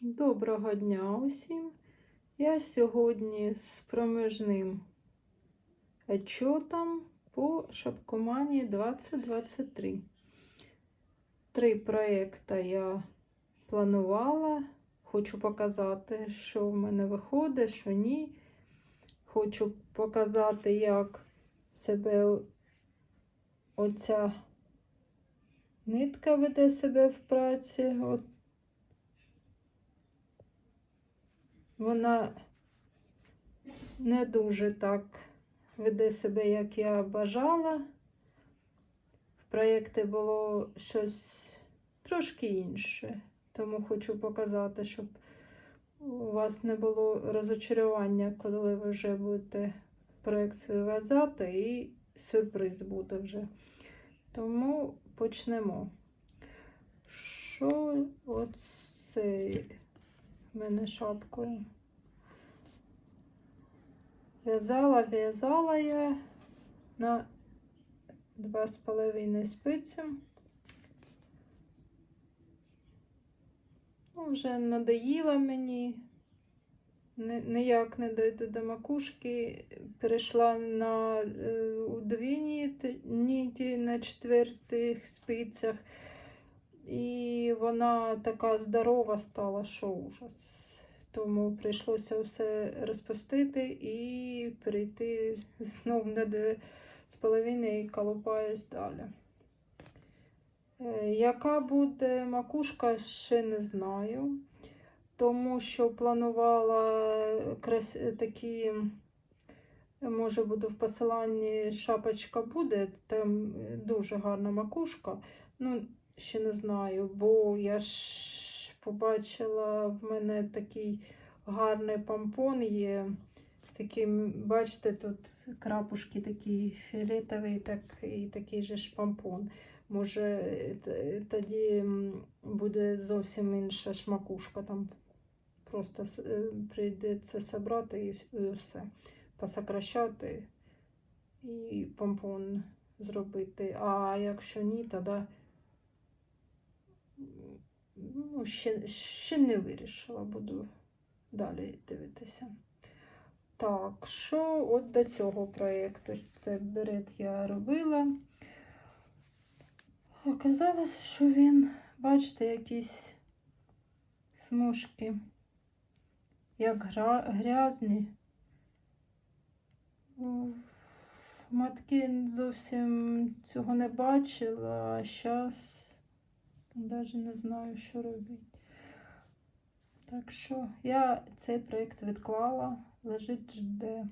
Доброго дня усім. Я сьогодні з проміжним отчетом по Шапкоманії 2023. Три проєкти я планувала. Хочу показати, що в мене виходить, що ні. Хочу показати, як себе оця нитка веде себе в праці. От вона не дуже так веде себе, як я бажала. В проєкті було щось трошки інше. Тому хочу показати, щоб у вас не було розочарування, коли ви вже будете проєкт свій в'язати, і сюрприз буде вже. Тому почнемо. Що от це в мене шапкою? В'язала, в'язала я на два з половиною спиці. Ну, вже надоїла мені. Ніяк не дойду до макушки. Перейшла на е, у дві ніті на четвертих спицях. І вона така здорова стала, що ужас. Тому прийшлося все розпустити і перейти знов на дві з половиною і колупаюсь далі. Е, Яка буде макушка, ще не знаю, тому що планувала такі, може буду в посиланні шапочка буде, там дуже гарна макушка. Ну, ще не знаю, бо я ж побачила в мене такий гарний помпон є. Таким, бачите, тут крапушки такі фіолетові, так і такий же ж помпон. Може, тоді буде зовсім інша шмакушка. Там просто е, прийдеться собрати і і все. Посокращати і помпон зробити. А якщо ні, тоді ну, ще, ще не вирішила, буду далі дивитися. Так, що от до цього проєкту? Це берет я робила. Оказалось, що він, бачите, якісь смужки, як грязні. Матки зовсім цього не бачила, а зараз навіть не знаю, що робити. Так що я цей проєкт відклала, лежить жде.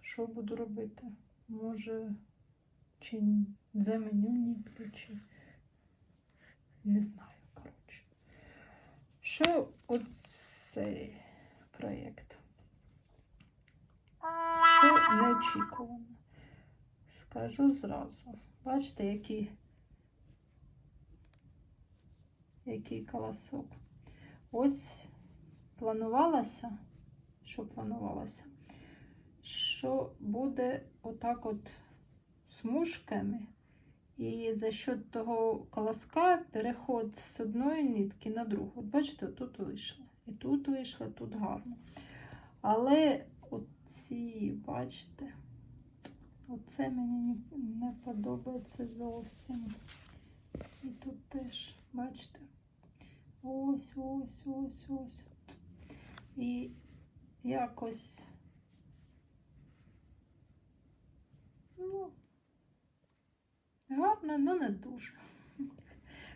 Що буду робити? Може, чи заменю нітки, чи не знаю, коротше. Що оцей проєкт? Що неочікувано? Скажу зразу. Бачите, який, який колосок. Ось планувалося, що планувалося, що буде отак от смужками, і за счет того колоска переход з одної нитки на другу. От бачите, тут вийшло. І тут вийшло, тут гарно. Але оці, бачите, оце мені не подобається зовсім. І тут теж, бачите, ось, ось, ось, ось. І якось, ну, гарно, але не дуже.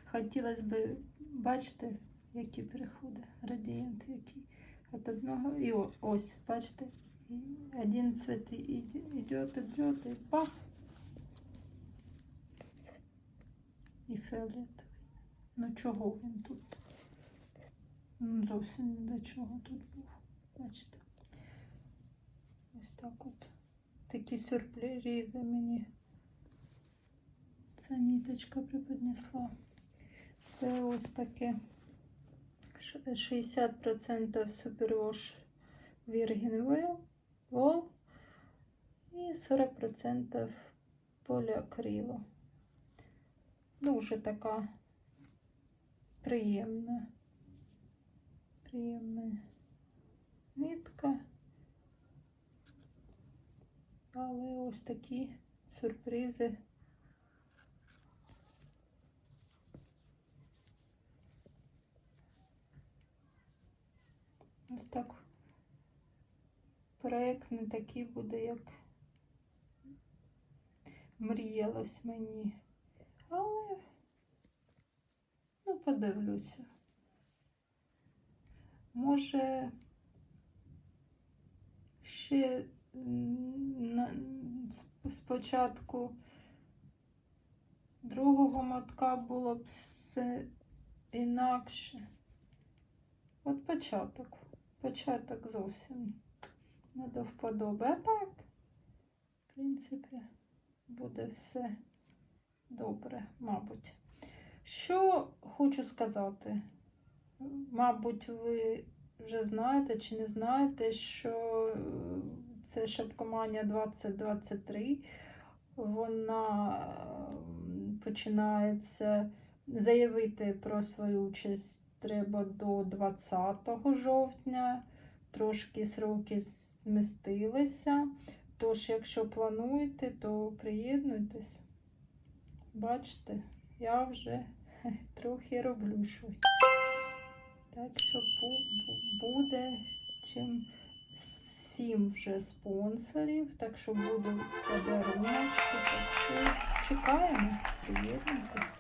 Хотілося б, бачите, які переходи, градієнт який. От одного, і ось, бачите, один цвет іде, іде, і пах. І фіолетовий. Ну чого він тут? Ну, Зовсім ні до чого тут був. Бачите. Ось так от. Такі сюрпризи мені ця ніточка преподнесла. Це ось таке 60% супервош Virgin Wool і 40% поліакрилу. Дуже така приємна приємна нитка. Але ось такі сюрпризи. Ось так. Проект не такий буде, як мріялось мені. Але подивлюся. Може, ще спочатку другого мотка було б все інакше. От початок. Початок зовсім не до вподоби. А так, в принципі, буде все добре, мабуть. Що хочу сказати? Мабуть, ви вже знаєте чи не знаєте, що е, це шапкоманія 2023. Вона починається заявити про свою участь треба до 20 жовтня. Трошки сроки змістилися. Тож, якщо плануєте, то приєднуйтесь. Бачите, я вже трохи роблю щось. Так що бу- бу- буде чим сім вже спонсорів, так що буде подарунок. Чекаємо, приєднуйтесь.